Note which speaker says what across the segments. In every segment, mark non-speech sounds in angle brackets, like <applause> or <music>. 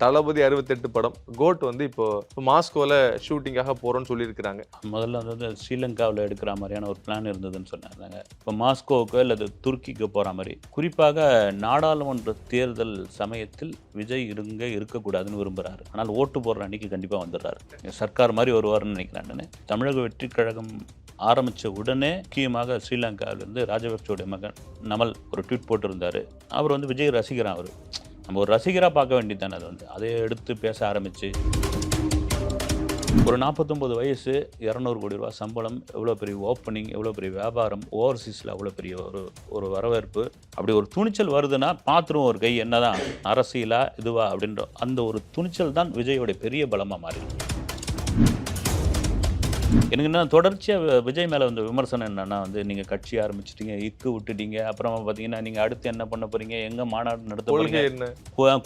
Speaker 1: தளபதி அறுபத்தெட்டு படம். கோட் வந்து இப்போ மாஸ்கோல ஷூட்டிங்காக போறோம்னு சொல்லியிருக்கிறாங்க.
Speaker 2: முதல்ல வந்து ஸ்ரீலங்காவில் எடுக்கிற மாதிரியான ஒரு பிளான் இருந்ததுன்னு சொன்னாங்க. இப்போ மாஸ்கோவுக்கு அல்லது துருக்கிக்கோ போகிற மாதிரி. குறிப்பாக நாடாளுமன்ற தேர்தல் சமயத்தில் விஜய் இருங்க இருக்கக்கூடாதுன்னு விரும்புகிறாரு ஆனால் ஓட்டு போடுற அன்னைக்கு கண்டிப்பாக வந்துடுறாரு. சர்க்கார் மாதிரி வருவார்னு நினைக்கிறேன் நான். தமிழக வெற்றி கழகம் ஆரம்பித்த உடனே முக்கியமாக ஸ்ரீலங்காவிலேருந்து ராஜபக்சோடைய மகன் நமல் ஒரு ட்வீட் போட்டிருந்தார். அவர் வந்து விஜய் ரசிகரான் அவர். நம்ம ஒரு ரசிகராக பார்க்க வேண்டியது தானே அது வந்து. அதை எடுத்து பேச ஆரம்பித்து ஒரு நாற்பத்தொம்பது வயசு இரநூறு கோடி ரூபா சம்பளம் எவ்வளோ பெரிய ஓப்பனிங் எவ்வளோ பெரிய வியாபாரம் ஓவர்சீஸில் அவ்வளோ பெரிய ஒரு ஒரு வரவேற்பு. அப்படி ஒரு துணிச்சல் வருதுன்னா பார்த்துருவோம் ஒரு கை என்னதான் அரசியலா இதுவா அப்படின்ற அந்த ஒரு துணிச்சல் தான் விஜயோடைய பெரிய பலமாக மாறிடுது. எனக்கு என்ன தொடர்ச்சியாக விஜய் மேலே வந்து விமர்சனம் என்னன்னா வந்து நீங்கள் கட்சி ஆரம்பிச்சிட்டீங்க இக்கு விட்டுட்டீங்க அப்புறமா பார்த்தீங்கன்னா நீங்கள் அடுத்து என்ன பண்ண போகிறீங்க எங்கே மாநாடு நடத்த
Speaker 1: கொள்கை என்ன?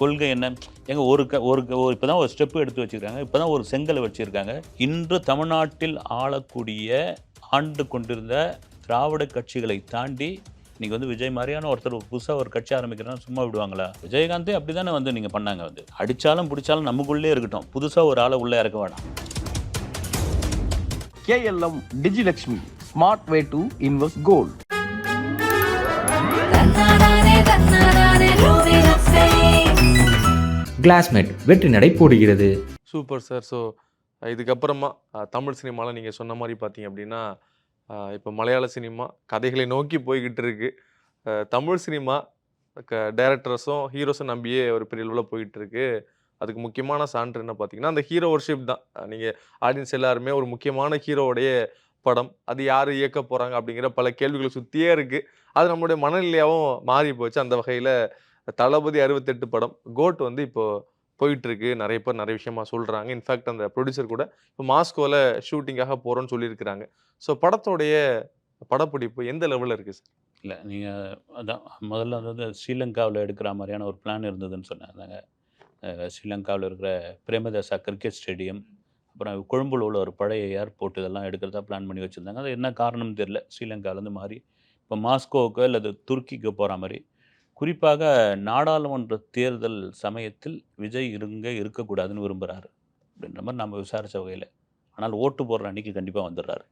Speaker 2: கொள்கை என்ன? எங்க ஒரு க ஒரு ஒரு இப்போ தான் ஒரு ஸ்டெப் எடுத்து வச்சிருக்காங்க இப்போ தான் ஒரு செங்கலை வச்சிருக்காங்க. இன்று தமிழ்நாட்டில் ஆளக்கூடிய ஆண்டு கொண்டிருந்த திராவிட கட்சிகளை தாண்டி இன்னைக்கு வந்து விஜய் மாதிரியான ஒருத்தர் புதுசாக ஒரு கட்சி ஆரம்பிக்கிறேன்னா சும்மா விடுவாங்களா? விஜயகாந்தே அப்படி தானே வந்து நீங்கள் பண்ணாங்க வந்து. அடித்தாலும் பிடிச்சாலும் நமக்குள்ளே இருக்கட்டும். புதுசாக ஒரு ஆளை உள்ளே இறக்க வேணாம்.
Speaker 3: KLM Digilakshmi, smart way to invest gold.
Speaker 4: தன்னானே தன்னானே ரூபி
Speaker 5: கிளாஸ்மேட் வெற்றி நடை போடுகிறது.
Speaker 1: சூப்பர் சார் ஸோ இதுக்கப்புறமா தமிழ் சினிமாவில் நீங்கள் சொன்ன மாதிரி பார்த்தீங்க அப்படின்னா இப்போ மலையாள சினிமா கதைகளை நோக்கி போய்கிட்டு இருக்கு. தமிழ் சினிமா க டேரக்டர்ஸும் ஹீரோஸும் நம்பியே ஒரு பெரிய அளவில் போயிட்டு இருக்கு. அதுக்கு முக்கியமான சான்று என்ன பார்த்தீங்கன்னா அந்த ஹீரோ ஒர்ஷிப் தான். நீங்கள் ஆடியன்ஸ் எல்லாருமே ஒரு முக்கியமான ஹீரோவுடைய படம் அது யார் இயக்க போகிறாங்க அப்படிங்கிற பல கேள்விகள் சுற்றியே இருக்குது அது நம்மளுடைய மனநிலையாகவும் மாறி போச்சு. அந்த வகையில் தளபதி அறுபத்தெட்டு படம் கோட் வந்து இப்போது போயிட்டுருக்கு. நிறைய பேர் நிறைய விஷயமா சொல்கிறாங்க இன்ஃபேக்ட் அந்த ப்ரொடியூசர் கூட இப்போ மாஸ்கோவில் ஷூட்டிங்காக போகிறோன்னு சொல்லியிருக்கிறாங்க. ஸோ படத்தோடைய படப்பிடிப்பு எந்த லெவலில் இருக்குது சார்
Speaker 2: இல்லை நீங்கள் அதான் முதல்ல வந்து ஸ்ரீலங்காவில் எடுக்கிற மாதிரியான ஒரு பிளான் இருந்ததுன்னு சொன்னாங்க. ஸ்ரீலங்காவில் இருக்கிற பிரேமதாசா கிரிக்கெட் ஸ்டேடியம் அப்புறம் கொழும்புல உள்ள ஒரு பழைய ஏர்போர்ட் இதெல்லாம் எடுக்கிறதா பிளான் பண்ணி வச்சுருந்தாங்க. அது என்ன காரணம் தெரில ஸ்ரீலங்காவிலேருந்து மாறி இப்போ மாஸ்கோவுக்கோ அல்லது துருக்கிக்கோ போகிற மாதிரி குறிப்பாக நாடாளுமன்ற தேர்தல் சமயத்தில் விஜய் இருங்க இருக்கக்கூடாதுன்னு விரும்புகிறாரு அப்படின்ற மாதிரி நம்ம விசாரித்த வகையில். ஆனால் ஓட்டு போடுற அன்னைக்கு கண்டிப்பாக வந்துடுறாரு.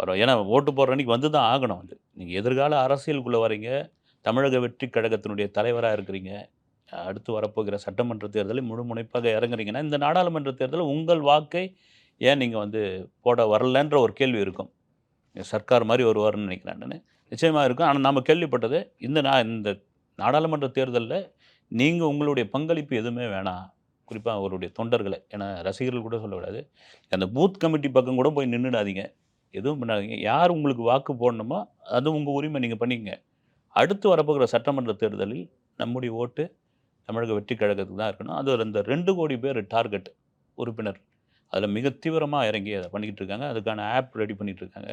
Speaker 2: அவர் ஏன்னா ஓட்டு போடுற அன்னைக்கு வந்து தான் ஆகணும். வந்து நீங்கள் எதிர்கால அரசியலுக்குள்ளே வரீங்க. தமிழக வெற்றி கழகத்தினுடைய தலைவராக இருக்கிறீங்க. அடுத்து வரப்போகிற சட்டமன்ற தேர்தலில் முழு முனைப்பாக இறங்குறீங்கன்னா இந்த நாடாளுமன்ற தேர்தலில் உங்கள் வாக்கை ஏன் நீங்கள் வந்து போட வரலன்ற ஒரு கேள்வி இருக்கும். சர்க்கார் மாதிரி வருவார்னு நினைக்கிறேன் நான். நிச்சயமாக இருக்கும். ஆனால் நம்ம கேள்விப்பட்டது இந்த நா இந்த நாடாளுமன்ற தேர்தலில் நீங்கள் உங்களுடைய பங்களிப்பு எதுவுமே வேணாம். குறிப்பாக அவருடைய தொண்டர்களை ஏன்னா ரசிகர்கள் கூட சொல்லக்கூடாது. அந்த பூத் கமிட்டி பக்கம் கூட போய் நின்றுடாதீங்க எதுவும் பண்ணாதீங்க. யார் உங்களுக்கு வாக்கு போடணுமோ அது உங்கள் உரிமை நீங்கள் பண்ணிக்கங்க. அடுத்து வரப்போகிற சட்டமன்ற தேர்தலில் நம்முடைய ஓட்டு தமிழக வெற்றி கழகத்துக்கு தான் இருக்கணும். அது அந்த ரெண்டு கோடி பேர் டார்கெட் உறுப்பினர். அதில் மிக தீவிரமாக இறங்கி அதை பண்ணிக்கிட்டு இருக்காங்க. அதுக்கான ஆப் ரெடி பண்ணிகிட்டு இருக்காங்க.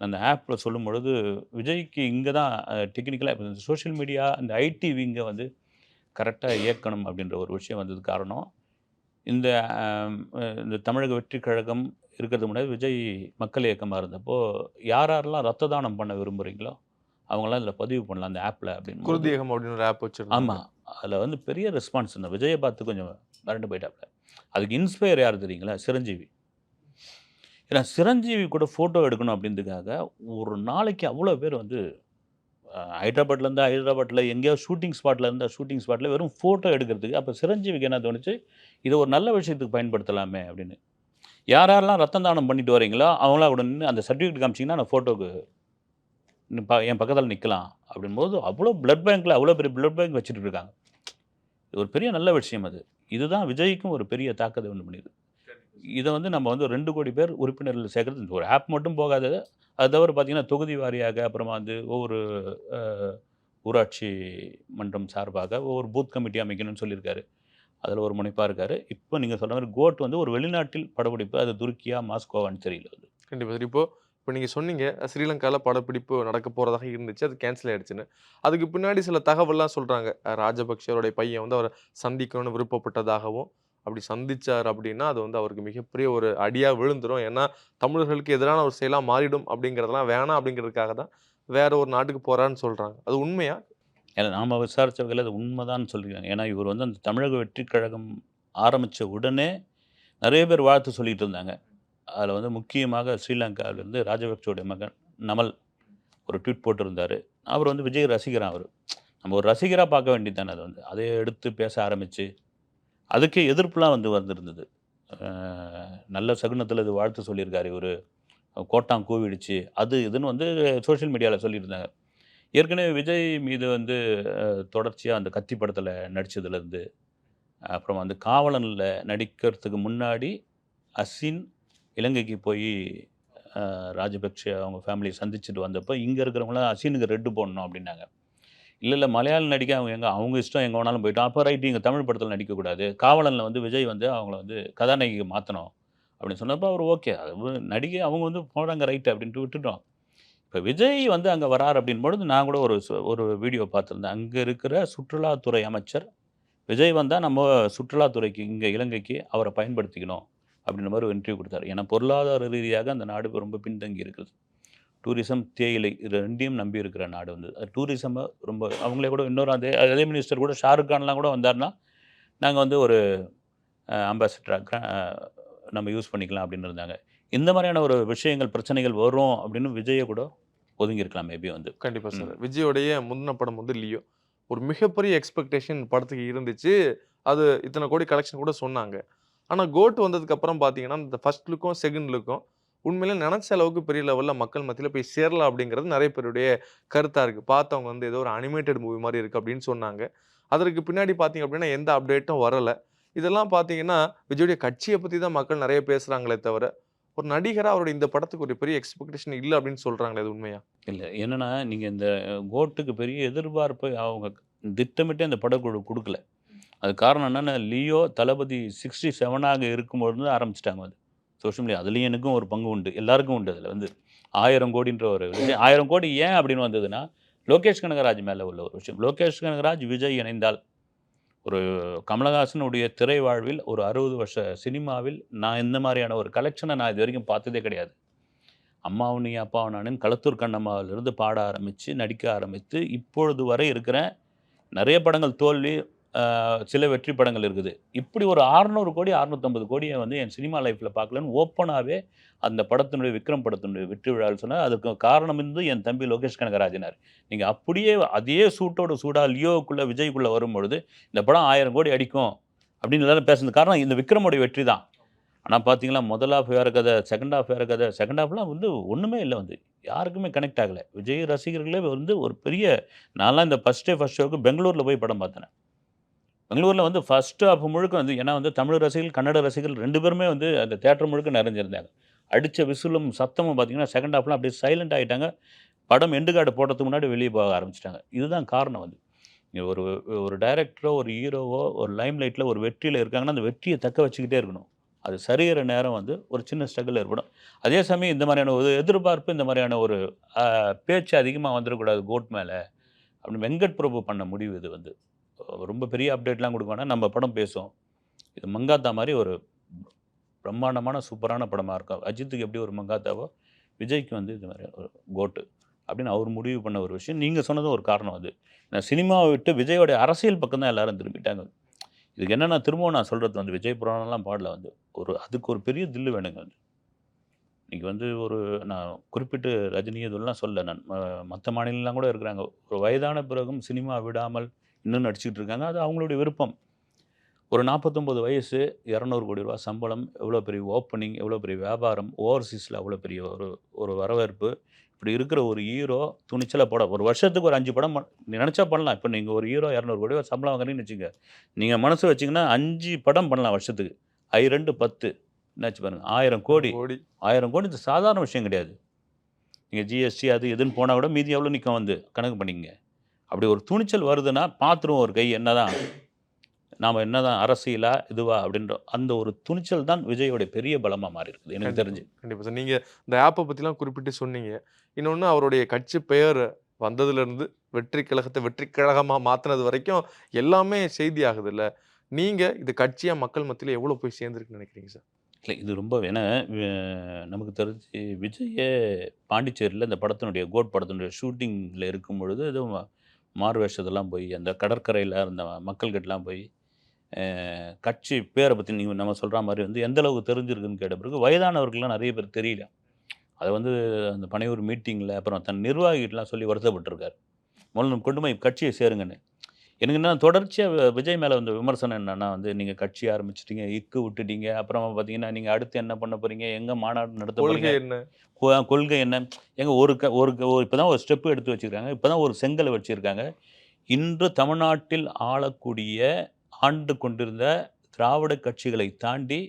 Speaker 2: அந்த ஆப்பில் சொல்லும் பொழுது விஜய்க்கு இங்கே தான் டெக்னிக்கலாக இப்போ இந்த சோஷியல் மீடியா இந்த ஐடி விங்கை வந்து கரெக்டாக இயக்கணும் அப்படின்ற ஒரு விஷயம் வந்தது காரணம். இந்த இந்த தமிழக வெற்றி கழகம் இருக்கிறது முன்னாடி விஜய் மக்கள் இயக்கமாக இருந்தப்போ யார் யாரெல்லாம் ரத்த தானம் பண்ண விரும்புகிறீங்களோ அவங்களாம் இதில் பதிவு பண்ணலாம் அந்த ஆப்பில் அப்படின்னு.
Speaker 1: குருதியகம் அப்படின்னு ஒரு ஆப் வச்சிருந்தாங்க.
Speaker 2: ஆமாம் அதில் வந்து பெரிய ரெஸ்பான்ஸ் இந்த விஜயை பார்த்து கொஞ்சம் மிரண்டு போயிட்டாப்ல. அதுக்கு இன்ஸ்பயர் யார் தெரியுங்களா? சிரஞ்சீவி. ஏன்னா சிரஞ்சீவி கூட ஃபோட்டோ எடுக்கணும் அப்படின்றதுக்காக ஒரு நாளைக்கு அவ்வளோ பேர் வந்து ஹைதராபாத்லேருந்து ஹைதராபாத்தில் எங்கேயாவது ஷூட்டிங் ஸ்பாட்டில் இருந்தால் ஷூட்டிங் ஸ்பாட்டில் வெறும் ஃபோட்டோ எடுக்கிறதுக்கு அப்போ சிரஞ்சீவிக்கு என்ன தோணுச்சு? இதை ஒரு நல்ல விஷயத்துக்கு பயன்படுத்தலாமே அப்படின்னு. யார் யாரெல்லாம் ரத்தம் தானம் பண்ணிட்டு வரீங்களோ அவங்களாம் கூட நின்று அந்த சர்டிஃபிகேட் காமிச்சிங்கன்னா நான் ஃபோட்டோக்கு என் பக்கத்தில் நிற்கலாம் அப்படின்போது அவ்வளோ பிளட் பேங்க்கில் அவ்வளோ பெரிய பிளட் பேங்க் வச்சுட்டு இருக்காங்க. இது ஒரு பெரிய நல்ல விஷயம் அது. இதுதான் விஜய்க்கும் ஒரு பெரிய தாக்கத்தை ஒன்று பண்ணிடுது இதை வந்து நம்ம வந்து ரெண்டு கோடி பேர் உறுப்பினர்கள் சேர்க்கறது ஒரு ஆப் மட்டும் போகாது அது தவிர பார்த்தீங்கன்னா தொகுதி வாரியாக அப்புறமா வந்து ஒவ்வொரு ஊராட்சி மன்றம் சார்பாக ஒவ்வொரு பூத் கமிட்டி அமைக்கணும்னு சொல்லியிருக்காரு. அதில் ஒரு முனைப்பாக இருக்கார். இப்போ நீங்கள் சொல்கிற மாதிரி கோட் வந்து ஒரு வெளிநாட்டில் படப்பிடிப்பு அது துருக்கியா மாஸ்கோவான்னு தெரியல அது.
Speaker 1: கண்டிப்பாக இப்போது இப்போ நீங்கள் சொன்னீங்க ஸ்ரீலங்காவில் படப்பிடிப்பு நடக்க போகிறதாக இருந்துச்சு அது கேன்சல் ஆயிடுச்சுன்னு. அதுக்கு பின்னாடி சில தகவல்லாம் சொல்கிறாங்க ராஜபக்சேருடைய பையன் வந்து அவரை சந்திக்கணும்னு விருப்பப்பட்டதாகவும் அப்படி சந்திச்சார் அப்படின்னா அது வந்து அவருக்கு மிகப்பெரிய ஒரு அடியாக விழுந்துரும். ஏன்னா தமிழர்களுக்கு எதிரான ஒரு செயலாக மாறிடும் அப்படிங்கிறதெல்லாம் வேணாம் அப்படிங்கிறதுக்காக தான் வேற ஒரு நாட்டுக்கு போகிறான்னு சொல்கிறாங்க அது உண்மையா?
Speaker 2: ஏன்னா நாம் விசாரித்த வகையில் அது உண்மைதான் சொல்லியிருக்காங்க. ஏன்னா இவர் வந்து அந்த தமிழக வெற்றி கழகம் ஆரம்பித்த உடனே நிறைய பேர் வாழ்த்து சொல்லிகிட்டு இருந்தாங்க. அதில் வந்து முக்கியமாக ஸ்ரீலங்காவிலேருந்து ராஜபக்சோடைய மகன் நமல் ஒரு ட்வீட் போட்டிருந்தார். அவர் வந்து விஜய் ரசிகரான் அவர். நம்ம ஒரு ரசிகராக பார்க்க வேண்டியது தானே அது வந்து. அதை எடுத்து பேச ஆரம்பித்து அதுக்கு எதிர்ப்புலாம் வந்து வந்திருந்தது. நல்ல சகுனத்தில் இது வாழ்த்து சொல்லியிருக்காரு இவர். கோட்டாங் கூவிடுச்சு. அது இதுன்னு வந்து சோஷியல் மீடியாவில் சொல்லியிருந்தாங்க. ஏற்கனவே விஜய் மீது வந்து தொடர்ச்சியாக அந்த கத்தி படத்தில் நடித்ததுலேருந்து அப்புறம் வந்து காவலனில் நடிக்கிறதுக்கு முன்னாடி அசின் இலங்கைக்கு போய் ராஜபக்ஷ அவங்க ஃபேமிலியை சந்திச்சுட்டு வந்தப்போ இங்கே இருக்கிறவங்களாம் அசீனுக்கு ரெட்டு போடணும் அப்படின்னாங்க. இல்லை இல்லை மலையாளம் நடிக்க அவங்க எங்கே அவங்க இஷ்டம் எங்கே வேணாலும் போயிட்டோம் அப்போ ரைட்டு இங்கே தமிழ் படத்தில் நடிக்கக்கூடாது. காவலனில் வந்து விஜய் வந்து அவங்கள வந்து கதாநாயகிக்கு மாற்றணும் அப்படின்னு சொன்னப்போ அவர் ஓகே அது நடிகை அவங்க வந்து போகிறாங்க ரைட்டு அப்படின்ட்டு விட்டுட்டோம். இப்போ விஜய் வந்து அங்கே வரார் அப்படின்னு பொழுது நான் கூட ஒரு ஒரு வீடியோ பார்த்துருந்தேன். அங்கே இருக்கிற சுற்றுலாத்துறை அமைச்சர் விஜய் வந்தால் நம்ம சுற்றுலாத்துறைக்கு இங்கே இலங்கைக்கு அவரை பயன்படுத்திக்கணும். அப்படின்ற மாதிரி ஒரு இன்டர்வியூ கொடுத்தாரு. ஏன்னா பொருளாதார ரீதியாக அந்த நாடு ரொம்ப பின்தங்கி இருக்குது டூரிசம் தேயிலை இது ரெண்டையும் நம்பி இருக்கிற நாடு வந்து. டூரிசமை ரொம்ப அவங்களே கூட இன்னொரு அதே அதே மினிஸ்டர் கூட ஷாருக் கான்லாம் கூட வந்தார்னா நாங்கள் வந்து ஒரு அம்பாசிடராக நம்ம யூஸ் பண்ணிக்கலாம் அப்படின்னு இருந்தாங்க. இந்த மாதிரியான ஒரு விஷயங்கள் பிரச்சனைகள் வரும் அப்படின்னு விஜயை கூட ஒதுங்கி இருக்கலாம் மேபி வந்து.
Speaker 1: கண்டிப்பா சார் விஜயோடைய முந்தின படம் வந்து லியோ. ஒரு மிகப்பெரிய எக்ஸ்பெக்டேஷன் படத்துக்கு இருந்துச்சு. அது இத்தனை கோடி கலெக்ஷன் கூட சொன்னாங்க. ஆனால் கோட் வந்ததுக்கப்புறம் பார்த்தீங்கன்னா இந்த ஃபர்ஸ்ட் லுக்கும் செகண்ட் லுக்கும் உண்மையிலே நினச்ச அளவுக்கு பெரிய லெவலில் மக்கள் மத்தியில் போய் சேரலாம் அப்படிங்கிறது நிறைய பேருடைய கருத்தாக இருக்குது பார்த்தவங்க வந்து ஏதோ ஒரு அனிமேட்டட் மூவி மாதிரி இருக்குது அப்படின்னு சொன்னாங்க. அதற்கு பின்னாடி பார்த்தீங்க அப்படின்னா எந்த அப்டேட்டும் வரல. இதெல்லாம் பார்த்தீங்கன்னா விஜயுடைய கட்சியை பற்றி தான் மக்கள் நிறைய பேசுகிறாங்களே தவிர ஒரு நடிகராக அவருடைய இந்த படத்துக்கு ஒரு பெரிய எக்ஸ்பெக்டேஷன் இல்லை அப்படின்னு சொல்கிறாங்களே அது உண்மையா?
Speaker 2: இல்லை. என்னென்னா நீங்கள் இந்த கோட்டுக்கு பெரிய எதிர்பார்ப்பை அவங்க திட்டமிட்டு அந்த படக்குழு கொடுக்கல. அது காரணம் என்னென்னா லியோ தளபதி சிக்ஸ்டி செவனாக இருக்கும்பொழுது ஆரம்பிச்சிட்டாங்க அது. சோஷியல் மீடியா அதுலேயும் எனக்கும் ஒரு பங்கு உண்டு. எல்லாருக்கும் உண்டு அதில் வந்து. ஆயிரம் கோடின்ற ஒரு விஷயம். ஆயிரம் கோடி ஏன் அப்படின்னு வந்ததுன்னா லோகேஷ் கனகராஜ் மேலே உள்ள ஒரு விஷயம். லோகேஷ் கனகராஜ் விஜய் இணைந்தால் ஒரு கமலஹாசனுடைய திரை வாழ்வில் ஒரு அறுபது வருஷ சினிமாவில் நான் இந்த மாதிரியான ஒரு கலெக்ஷனை நான் இது வரைக்கும் பார்த்ததே கிடையாது. அம்மாவும் நீ அப்பாவும் நானும் களத்தூர் கண்ணம்மாவிலிருந்து பாட ஆரம்பித்து நடிக்க ஆரம்பித்து இப்பொழுது வரை இருக்கிற நிறைய படங்கள் தோல்வி சில வெற்றி படங்கள் இருக்குது. இப்படி ஒரு 600 கோடி 650 கோடியை வந்து என் சினிமா லைஃப்பில் பார்க்கலன்னு ஓப்பனாகவே அந்த படத்தினுடைய விக்ரம் படத்தினுடைய வெற்றி விழாவில் சொன்னால் அதுக்கு காரணம் இருந்து என் தம்பி லோகேஷ் கனகராஜனார். நீங்கள் அப்படியே அதே சூட்டோட சூடாக லியோவுக்குள்ளே விஜய்க்குள்ளே வரும்பொழுது இந்த படம் ஆயிரம் கோடி அடிக்கும் அப்படின்னு எல்லாரும் பேசுனது காரணம் இந்த விக்ரமோடைய வெற்றி தான். ஆனால் பார்த்தீங்களா முதல் ஆஃப் வேறு கதை செகண்ட் ஆஃப் வேறு கதை செகண்ட் ஆஃப்லாம் வந்து ஒன்றுமே இல்லை வந்து. யாருக்குமே கனெக்ட் ஆகலை. விஜய் ரசிகர்களே வந்து ஒரு பெரிய நான்லாம் இந்த ஃபஸ்ட் டே ஃபஸ்ட் ஷோக்கு பெங்களூரில் போய் படம் பார்த்தேன். பெங்களூரில் வந்து ஃபஸ்ட்டு ஆஃப் முழுக்க வந்து ஏன்னா வந்து தமிழ் ரசிகர்கள் கன்னட ரசிகர்கள் ரெண்டு பேருமே வந்து அந்த தேட்டர் முழுக்க நிறைஞ்சிருந்தாங்க. அடித்த விசிலும் சத்தமும் பார்த்தீங்கன்னா செகண்ட் ஹாஃப்லாம் அப்படியே சைலண்ட் ஆகிட்டாங்க படம் எண்டு கார்டு போடுறதுக்கு முன்னாடி வெளியே போக ஆரம்பிச்சிட்டாங்க. இதுதான் காரணம் வந்து ஒரு ஒரு டைரக்டரோ ஒரு ஹீரோவோ ஒரு லைம் லைட்டில் ஒரு வெற்றியில் இருக்காங்கன்னா அந்த வெற்றியை தக்க வச்சுக்கிட்டே இருக்கணும். அது சரியிற நேரம் வந்து ஒரு சின்ன ஸ்ட்ரகிள் ஏற்படும். அதே சமயம் இந்த மாதிரியான ஒரு எதிர்பார்ப்பு இந்த மாதிரியான ஒரு பேச்சு அதிகமாக வந்துடக்கூடாது கோட் மேலே. அப்படின்னு வெங்கட் பிரபு பண்ண முடிவு இது வந்து. ரொம்ப பெரிய அப்டேட்லாம் கொடுக்க நம்ம படம் பேசும் இது மங்காத்தா மாதிரி ஒரு பிரம்மாண்டமான சூப்பரான படமாக இருக்கும் அஜித்துக்கு எப்படி ஒரு மங்காத்தாவோ விஜய்க்கு வந்து இது மாதிரி ஒரு கோட்டு அப்படின்னு அவர் முடிவு பண்ண ஒரு விஷயம். நீங்கள் சொன்னதும் ஒரு காரணம் அது. நான் சினிமாவை விட்டு விஜயோடைய அரசியல் பக்கம் தான் எல்லாரும் திரும்பிட்டாங்க. இதுக்கு என்னென்னா திரும்பவும் நான் சொல்கிறது வந்து விஜய் புராணம்லாம் பாடல வந்து. ஒரு அதுக்கு ஒரு பெரிய தில்லு வேணுங்க வந்து இன்றைக்கி வந்து ஒரு நான் குறிப்பிட்டு ரஜினி இதெல்லாம் சொல்ல நான் மற்ற மாநிலம்லாம் கூட இருக்கிறாங்க. ஒரு வயதான பிறகும் சினிமா விடாமல் இன்னும் நடிச்சிட்டு இருக்காங்க அது அவங்களுடைய விருப்பம். ஒரு நாற்பத்தொம்பது வயசு இரநூறு கோடி ரூபா சம்பளம் எவ்வளோ பெரிய ஓப்பனிங் எவ்வளோ பெரிய வியாபாரம் ஓவர்சீஸில் அவ்வளோ பெரிய ஒரு ஒரு வரவேற்பு. இப்படி இருக்கிற ஒரு ஹீரோ துணிச்சலாக போட ஒரு வருஷத்துக்கு ஒரு அஞ்சு படம் நினச்சா பண்ணலாம். இப்போ நீங்கள் ஒரு ஹீரோ இரநூறு கோடி ரூபா சம்பளம் வாங்குறீங்கன்னு வச்சுங்க. நீங்கள் மனசு வச்சிங்கன்னா அஞ்சு படம் பண்ணலாம் வருஷத்துக்கு. ஐ ரெண்டு பத்து. என்னாச்சு பாருங்க. ஆயிரம் கோடி.
Speaker 1: கோடி.
Speaker 2: ஆயிரம் கோடி இது சாதாரண விஷயம் கிடையாது. நீங்கள் ஜிஎஸ்டி அது இதுன்னு போனால் கூட மீதி எவ்வளோ நிற்கும் வந்து? கணக்கு பண்ணிக்கங்க. அப்படி ஒரு துணிச்சல் வருதுன்னா பார்த்துருவோம் ஒரு கை என்னதான் நாம் என்னதான் அரசியலா இதுவா அப்படின்ற அந்த ஒரு துணிச்சல் தான் விஜயோடைய பெரிய பலமாக மாறி இருக்குது எனக்கு தெரிஞ்சு.
Speaker 1: கண்டிப்பா. சார் நீங்க இந்த ஆப்பை பத்திலாம் குறிப்பிட்டு சொன்னீங்க. இன்னொன்னு அவருடைய கட்சி பெயர் வந்ததுல இருந்து வெற்றி கழகத்தை வெற்றி கழகமா மாத்தினது வரைக்கும் எல்லாமே செய்தி ஆகுது இல்ல நீங்க இது கட்சியா மக்கள் மத்தியில எவ்வளவு போய் சேர்ந்துருக்குன்னு நினைக்கிறீங்க சார்?
Speaker 2: இல்லை இது ரொம்ப ஏன்னா நமக்கு தெரிஞ்சு விஜயே பாண்டிச்சேரியில் இந்த படத்தினுடைய கோட் படத்தினுடைய ஷூட்டிங்கில் இருக்கும் பொழுது இது ம- மாறு வேஷத்தெல்லாம் போய் அந்த கடற்கரையில் இருந்த மக்கள்கிட்டலாம் போய் கட்சி பேரை பற்றி நீங்கள் நம்ம சொல்கிற மாதிரி வந்து எந்த அளவுக்கு தெரிஞ்சிருக்குன்னு கேட்ட பிறகு வயதானவர்கள்லாம் நிறைய பேர் தெரியல. அதை வந்து அந்த பனையூர் மீட்டிங்கில் அப்புறம் தன் நிர்வாகிகிட்டலாம் சொல்லி வருத்தப்பட்டிருக்கார். முதல்ல கொண்டு போய் கட்சியை சேருங்கன்னு. எனக்கு என்ன தொடர்ச்சியாக விஜய் மேலே வந்து விமர்சனம் என்னன்னா வந்து நீங்கள் கட்சி ஆரம்பிச்சிட்டீங்க இக்கு விட்டுட்டீங்க. அப்புறமா பார்த்தீங்கன்னா நீங்கள் அடுத்து என்ன பண்ண போகிறீங்க எங்கே மாநாடு நடத்த
Speaker 1: கொள்கை என்ன?
Speaker 2: கொள்கை என்ன? எங்க ஒரு க ஒரு இப்போ தான் ஒரு ஸ்டெப்பு எடுத்து வச்சுருக்காங்க. இப்போ தான் ஒரு செங்கலை வச்சுருக்காங்க. இன்று தமிழ்நாட்டில் ஆளக்கூடிய ஆண்டு கொண்டிருந்த திராவிட கட்சிகளை தாண்டி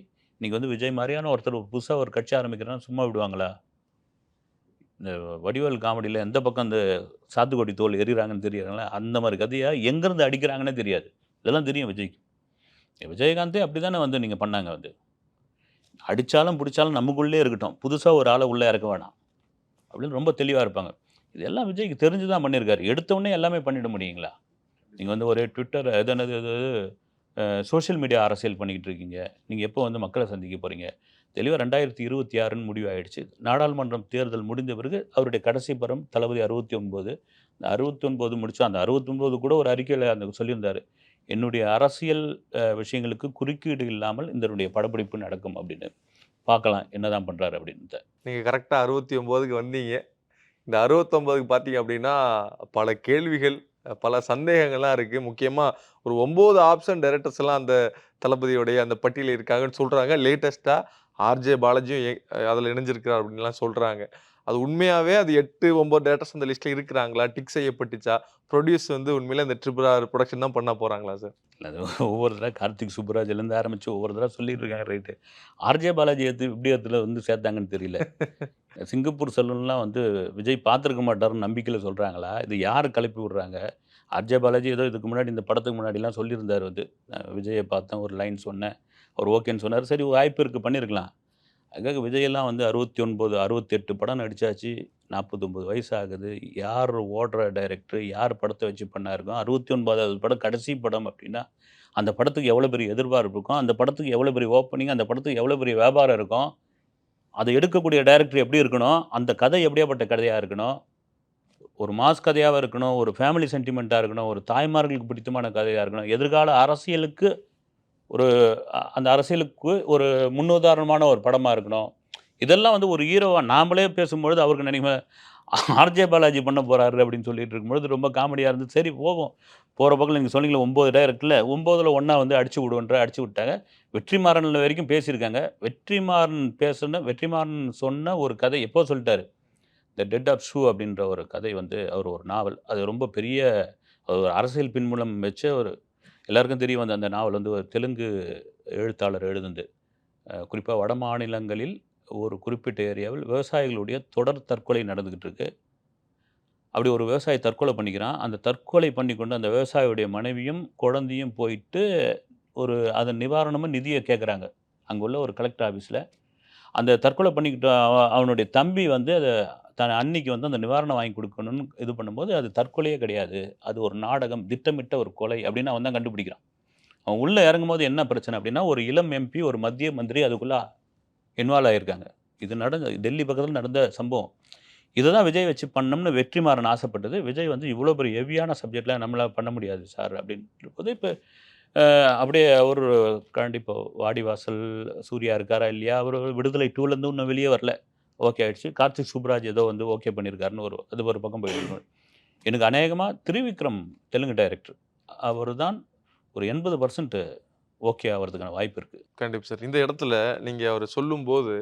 Speaker 2: இன்னைக்கு வந்து விஜய் மாதிரியான ஒருத்தர் புதுசாக ஒரு கட்சி ஆரம்பிக்கிறான்னு சும்மா விடுவாங்களா? இந்த வடிவேல் காமெடியில் எந்த பக்கம் அந்த சாத்துக்குடி தோல் எறிகிறாங்கன்னு தெரியாதுங்களா? அந்த மாதிரி கதையாக எங்கேருந்து அடிக்கிறாங்கன்னே தெரியாது. இதெல்லாம் தெரியும் விஜய்க்கு. விஜயகாந்தே அப்படி தானே வந்து நீங்கள் பண்ணாங்க வந்து. அடித்தாலும் பிடிச்சாலும் நமக்குள்ளே இருக்கட்டும். புதுசாக ஒரு ஆளை உள்ளே இறக்க வேணாம். அப்படின்னு ரொம்ப தெளிவாக இருப்பாங்க. இதெல்லாம் விஜய்க்கு தெரிஞ்சு தான் பண்ணியிருக்காரு. எடுத்தவொடனே எல்லாமே பண்ணிட முடியுங்களா? நீங்கள் வந்து ஒரே ட்விட்டர் எதனது எது சோஷியல் மீடியா அரசியல் பண்ணிக்கிட்டு இருக்கீங்க. நீங்கள் எப்போ வந்து மக்களை சந்திக்க போகிறீங்க தெளிவாக ரெண்டாயிரத்தி இருபத்தி ஆறுன்னு முடிவாயிடுச்சு. நாடாளுமன்றம் தேர்தல் முடிந்த பிறகு அவருடைய கடைசி பரம் தளபதி அறுபத்தி ஒன்பது இந்த அறுபத்தி ஒன்பது முடிச்சோம் அந்த அறுபத்தொம்போது கூட ஒரு அறிக்கையில் அந்த சொல்லியிருந்தார். என்னுடைய அரசியல் விஷயங்களுக்கு குறுக்கீடு இல்லாமல் இதனுடைய படப்பிடிப்பு நடக்கும் அப்படின்னு. பார்க்கலாம் என்னதான் பண்ணுறாரு அப்படின்ட்டு.
Speaker 1: நீங்கள் கரெக்டாக அறுபத்தி ஒம்போதுக்கு வந்தீங்க. இந்த அறுபத்தொம்போதுக்கு பார்த்தீங்க அப்படின்னா பல கேள்விகள் பல சந்தேகங்கள்லாம் இருக்குது முக்கியமாக ஒரு ஒம்பது ஆப்ஷன் டைரக்டர்ஸ் எல்லாம் அந்த தளபதியோடைய அந்த பட்டியலில் இருக்காங்கன்னு சொல்கிறாங்க லேட்டஸ்ட்டாக ஆர்ஜே பாலாஜியும் அதில் இணைஞ்சிருக்கிறார் அப்படின்லாம் சொல்கிறாங்க அது உண்மையாகவே அது எட்டு ஒம்பது டேரக்டர்ஸ் அந்த லிஸ்ட்டில் இருக்கிறாங்களா? டிக் செய்யப்பட்டுச்சா? ப்ரொடியூஸ் வந்து உண்மையிலே இந்த ட்ரிபிள் ஆர் ப்ரொடக்ஷன் தான் பண்ண போகிறாங்களா சார்?
Speaker 2: அது ஒவ்வொரு தடவை கார்த்திக் சுப்புராஜ்லேருந்து ஆரம்பித்து ஒவ்வொரு தடவை சொல்லிட்டு இருக்காங்க ரைட்டு. ஆர்ஜே பாலாஜி எடுத்து இப்படி இடத்துல வந்து சேர்த்தாங்கன்னு தெரியல. <laughs> சிங்கப்பூர் செல்வன்லாம் வந்து விஜய் பார்த்துருக்க மாட்டாருன்னு நம்பிக்கையில் சொல்கிறாங்களா இது யார் கிளப்பி விடுறாங்க? ஆர்ஜே பாலாஜி ஏதோ இதுக்கு முன்னாடி இந்த படத்துக்கு முன்னாடிலாம் சொல்லியிருந்தார் வந்து. விஜயை பார்த்தேன் ஒரு லைன் சொன்னேன். அவர் ஓகேன்னு சொன்னார். சரி வாய்ப்பு இருக்குது பண்ணியிருக்கலாம் அதுக்காக விஜயெல்லாம் வந்து அறுபத்தி ஒன்பது அறுபத்தெட்டு படம் நடித்தாச்சு நாற்பத்தொம்பது வயசு ஆகுது யார் ஓடுற டைரக்டர் யார் படத்தை வச்சு பண்ணாருக்கோ அறுபத்தி ஒன்பதாவது படம் கடைசி படம் அப்படின்னா அந்த படத்துக்கு எவ்வளோ பெரிய எதிர்பார்ப்பு இருக்கும்? அந்த படத்துக்கு எவ்வளோ பெரிய ஓப்பனிங் அந்த படத்துக்கு எவ்வளோ பெரிய வியாபாரம் இருக்கும்? அதை எடுக்கக்கூடிய டைரக்டர் எப்படி இருக்கணும்? அந்த கதை எப்படியாப்பட்ட கதையாக இருக்கணும்? ஒரு மாஸ் கதையாக இருக்கணும்? ஒரு ஃபேமிலி சென்டிமெண்ட்டாக இருக்கணும்? ஒரு தாய்மார்களுக்கு பிடித்தமான கதையாக இருக்கணும்? எதிர்கால அரசியலுக்கு ஒரு அந்த அரசியலுக்கு ஒரு முன்னுதாரணமான ஒரு படமாக இருக்கணும். இதெல்லாம் வந்து ஒரு ஹீரோவாக நாமளே பேசும்பொழுது அவருக்கு நினைக்க ஆர்ஜே பாலாஜி பண்ண போகிறாரு அப்படின்னு சொல்லிட்டு இருக்கும்பொழுது ரொம்ப காமெடியாக இருந்து சரி போவோம். போகிற பக்கம் நீங்கள் சொன்னீங்களே ஒம்பது டைரக்டில் ஒம்போதில் ஒன்றா வந்து அடிச்சு விடுன்ற அடிச்சு விட்டாங்க. வெற்றிமாறன் வரைக்கும் பேசியிருக்காங்க. வெற்றிமாறன் பேசுன வெற்றிமாறன் சொன்ன ஒரு கதை எப்போ சொல்லிட்டாரு? த டெட் ஆஃப் ஷூ அப்படின்ற ஒரு கதை வந்து அவர் ஒரு நாவல். அது ரொம்ப பெரிய ஒரு அரசியல் பின்புலம் வச்ச ஒரு எல்லாருக்கும் தெரியும் அந்த அந்த நாவல் வந்து ஒரு தெலுங்கு எழுத்தாளர் எழுதுந்து குறிப்பாக வட மாநிலங்களில் ஒரு குறிப்பிட்ட ஏரியாவில் விவசாயிகளுடைய தொடர் தற்கொலை நடந்துக்கிட்டு இருக்கு அப்படி ஒரு விவசாயி தற்கொலை பண்ணிக்கிறான். அந்த தற்கொலை பண்ணிக்கொண்டு அந்த விவசாயியுடைய மனைவியும் குழந்தையும் போயிட்டு ஒரு அதன் நிவாரணமாக நிதியை கேட்குறாங்க அங்கே உள்ள ஒரு கலெக்டர் ஆஃபீஸில் அந்த தற்கொலை பண்ணிக்கிட்ட அவனுடைய தம்பி வந்து அதை தன் அன்னைக்கு வந்து அந்த நிவாரணம் வாங்கி கொடுக்கணும்னு இது பண்ணும்போது அது தற்கொலையே கிடையாது. அது ஒரு நாடகம் திட்டமிட்ட ஒரு கொலை அப்படின்னு அவன் தான் கண்டுபிடிக்கிறான். அவன் உள்ளே இறங்கும்போது என்ன பிரச்சனை அப்படின்னா ஒரு இளம் எம்பி ஒரு மத்திய மந்திரி அதுக்குள்ளே இன்வால்வ் ஆகியிருக்காங்க இது நடந்த டெல்லி பக்கத்தில் நடந்த சம்பவம். இதை தான் விஜய் வச்சு பண்ணோம்னு வெற்றிமாறன் ஆசைப்பட்டது. விஜய் வந்து இவ்வளோ பெரிய ஹெவியான சப்ஜெக்டில் நம்மளால் பண்ண முடியாது சார் அப்படின்னு போது இப்போ அப்படியே அவர் கண்டிப்பாக வாடிவாசல் சூர்யா இருக்காரா இல்லையா? அவர் விடுதலை டூலேருந்து இன்னும் வெளியே வரல. ஓகே ஆயிடுச்சு. கார்த்திக் சுப்ராஜ் ஏதோ வந்து ஓகே பண்ணியிருக்காருன்னு ஒரு அது ஒரு பக்கம் போயிட்டு எனக்கு அநேகமாக திருவிக்ரம் தெலுங்கு டைரக்டர் அவர் தான் ஒரு எண்பது பர்சன்ட் ஓகே ஆகிறதுக்கான வாய்ப்பு இருக்குது
Speaker 1: கண்டிப்பாக சார் இந்த இடத்துல நீங்கள் அவர் சொல்லும்போது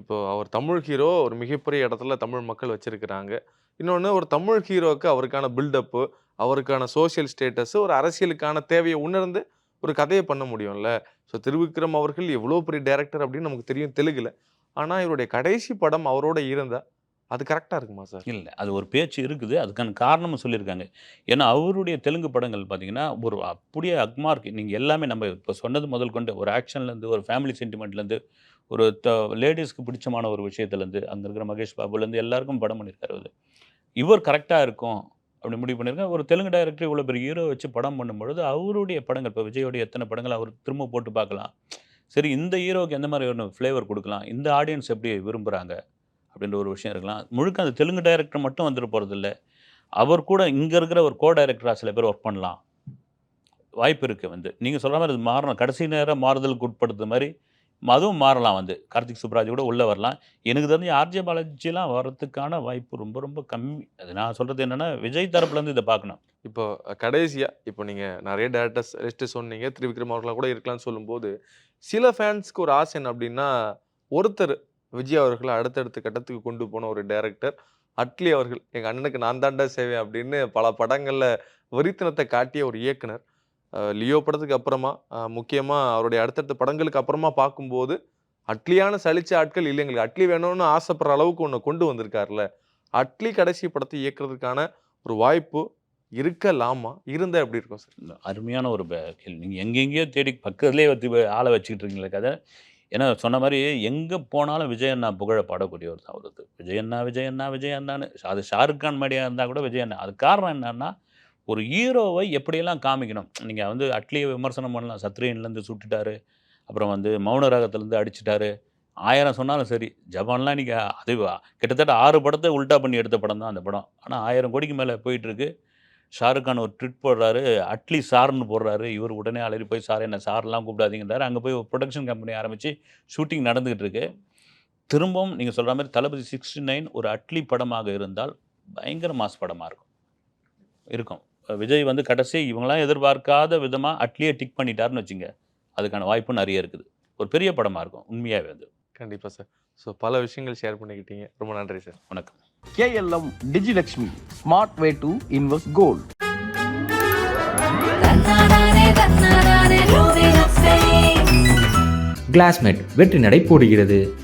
Speaker 1: இப்போ அவர் தமிழ் ஹீரோ ஒரு மிகப்பெரிய இடத்துல தமிழ் மக்கள் வச்சுருக்கிறாங்க. இன்னொன்று ஒரு தமிழ் ஹீரோவுக்கு அவருக்கான பில்டப்பு அவருக்கான சோஷியல் ஸ்டேட்டஸு ஒரு அரசியலுக்கான தேவையை உணர்ந்து ஒரு கதையை பண்ண முடியும்ல? ஸோ திருவிக்ரம் அவர்கள் எவ்வளோ பெரிய டேரக்டர் அப்படின்னு நமக்கு தெரியும் தெலுங்கில். ஆனால் இவருடைய கடைசி படம் அவரோட இருந்தால் அது கரெக்டாக இருக்குமா சார்?
Speaker 2: இல்லை அது ஒரு பேச்சு இருக்குது. அதுக்கான காரணமும் சொல்லியிருக்காங்க. ஏன்னா அவருடைய தெலுங்கு படங்கள் பார்த்தீங்கன்னா ஒரு அப்படியே அக்மார்க் நீங்கள் எல்லாமே நம்ம இப்போ சொன்னது முதல் கொண்டு ஒரு ஆக்ஷன்லேருந்து ஒரு ஃபேமிலி சென்டிமெண்ட்லேருந்து ஒரு த லேடிஸ்க்கு பிடிச்சமான ஒரு விஷயத்துலேருந்து அங்கே இருக்கிற மகேஷ் பாபுலேருந்து எல்லாருக்கும் படம் பண்ணியிருக்காரு அது இவர் கரெக்டாக இருக்கும் அப்படி முடிவு பண்ணியிருக்கேன் ஒரு தெலுங்கு டைரக்டர் இவ்வளோ பெரிய ஹீரோ வச்சு படம் பண்ணும்பொழுது அவருடைய படங்கள் இப்போ விஜயோடைய எத்தனை படங்கள் அவர் திரும்ப போட்டு பார்க்கலாம். சரி இந்த ஹீரோக்கு எந்த மாதிரி ஒன்று ஃப்ளேவர் கொடுக்கலாம்? இந்த ஆடியன்ஸ் எப்படி விரும்புகிறாங்க அப்படின்ற ஒரு விஷயம் இருக்கலாம். முழுக்க அந்த தெலுங்கு டைரக்டர் மட்டும் வந்துட்டு போகிறதில்ல அவர் கூட இங்கே இருக்கிற ஒரு கோ டைரக்டராக சில பேர் ஒர்க் பண்ணலாம். வாய்ப்பு இருக்குது வந்து. நீங்கள் சொல்கிற மாதிரி மாறணும். கடைசி நேரம் மாறுதலுக்கு உட்படுத்த மாதிரி அதுவும் மாறலாம் வந்து. கார்த்திக் சுப்ராஜ் கூட உள்ளே வரலாம். எனக்கு தெரிஞ்சு ஆர்ஜே பாலாஜிலாம் வர்றதுக்கான வாய்ப்பு ரொம்ப ரொம்ப கம்மி. அது நான் சொல்கிறது என்னென்னா விஜய் தரப்புலேருந்து இதை பார்க்கணும்.
Speaker 1: இப்போ கடைசியாக இப்போ நீங்கள் நிறைய டேரக்டர்ஸ் ரெஸ்ட்டு சொன்னீங்க திருவிக்ரம் அவர்களாக கூட இருக்கலாம்னு சொல்லும்போது சில ஃபேன்ஸ்க்கு ஒரு ஆசை என்ன அப்படின்னா ஒருத்தர் விஜய் அவர்களை அடுத்தடுத்த கட்டத்துக்கு கொண்டு போன ஒரு டேரக்டர் அட்லி அவர்கள். எங்கள் அண்ணனுக்கு நான் தாண்டா சேவை அப்படின்னு பல படங்களில் வெறித்தனத்தை காட்டிய ஒரு இயக்குனர். லியோ படத்துக்கு அப்புறமா முக்கியமாக அவருடைய அடுத்தடுத்த படங்களுக்கு அப்புறமா பார்க்கும்போது அட்லியான சலிச்ச ஆட்கள் இல்லை எங்களுக்கு அட்லி வேணும்னு ஆசைப்படுற அளவுக்கு ஒன்று கொண்டு வந்திருக்காருல்ல அட்லி கடைசி படத்தை இயக்குறதுக்கான ஒரு வாய்ப்பு இருக்கலாமா? இருந்தால் எப்படி இருக்கும் சார்?
Speaker 2: அருமையான ஒரு கேள்வி. நீங்கள் எங்கெங்கேயோ தேடி பக்கத்துலேயே வச்சு ஆளை வச்சுக்கிட்டு இருக்கீங்களே கதை. ஏன்னா சொன்ன மாதிரி எங்கே போனாலும் விஜய் புகழ பாடக்கூடிய ஒரு தான் அவருக்கு விஜய் அண்ணா விஜய் விஜய் அது ஷாருக் கான் மாதிரியாக இருந்தால் கூட விஜய் அண்ணா அது காரணம் என்னன்னா ஒரு ஹீரோவை எப்படியெல்லாம் காமிக்கணும்? நீங்கள் வந்து அட்லியை விமர்சனம் பண்ணலாம். சத்ரியன்லேருந்து சுட்டுட்டாரு. அப்புறம் வந்து மௌன ராகத்துலேருந்து அடிச்சிட்டாரு. ஆயிரம் சொன்னாலும் சரி. ஜபான்லாம் நீங்கள் அது கிட்டத்தட்ட ஆறு படத்தை உல்டா பண்ணி எடுத்த படம் தான் அந்த படம். ஆனால் ஆயிரம் கோடிக்கு மேலே போயிட்டுருக்கு. ஷாருக் கான் ஒரு ட்விட் போடுறாரு. அட்லி சார்னு போடுறாரு. இவர் உடனே அலறி போய் சார் என்ன சார்லாம் கூப்பிடாதீங்கிறாரு அங்கே போய் ஒரு ப்ரொடக்ஷன் கம்பெனி ஆரம்பித்து ஷூட்டிங் நடந்துக்கிட்டு இருக்கு திரும்பவும் நீங்கள் சொல்கிற மாதிரி தளபதி சிக்ஸ்டி நைன் ஒரு அட்லி படமாக இருந்தால் பயங்கர மாஸ் படமாக இருக்கும். இருக்கும். விஜய் வந்து கடைசி இவங்களாம் எதிர்பார்க்காத விதமாக அட்லியை டிக் பண்ணிட்டாருன்னு வச்சுங்க. அதுக்கான வாய்ப்பு நிறைய இருக்குது. ஒரு பெரிய படமாக இருக்கும் உண்மையாகவே வந்து
Speaker 1: கண்டிப்பா சார். ஸோ பல விஷயங்கள் ஷேர் பண்ணிக்கிட்டீங்க. ரொம்ப நன்றி சார்.
Speaker 2: வணக்கம்.
Speaker 3: to invest gold.
Speaker 4: தன்னானே தன்னானே ரூபி ஹஸ்பே
Speaker 5: கிளாஸ்மேட் வெற்றி நடை போடுகிறது.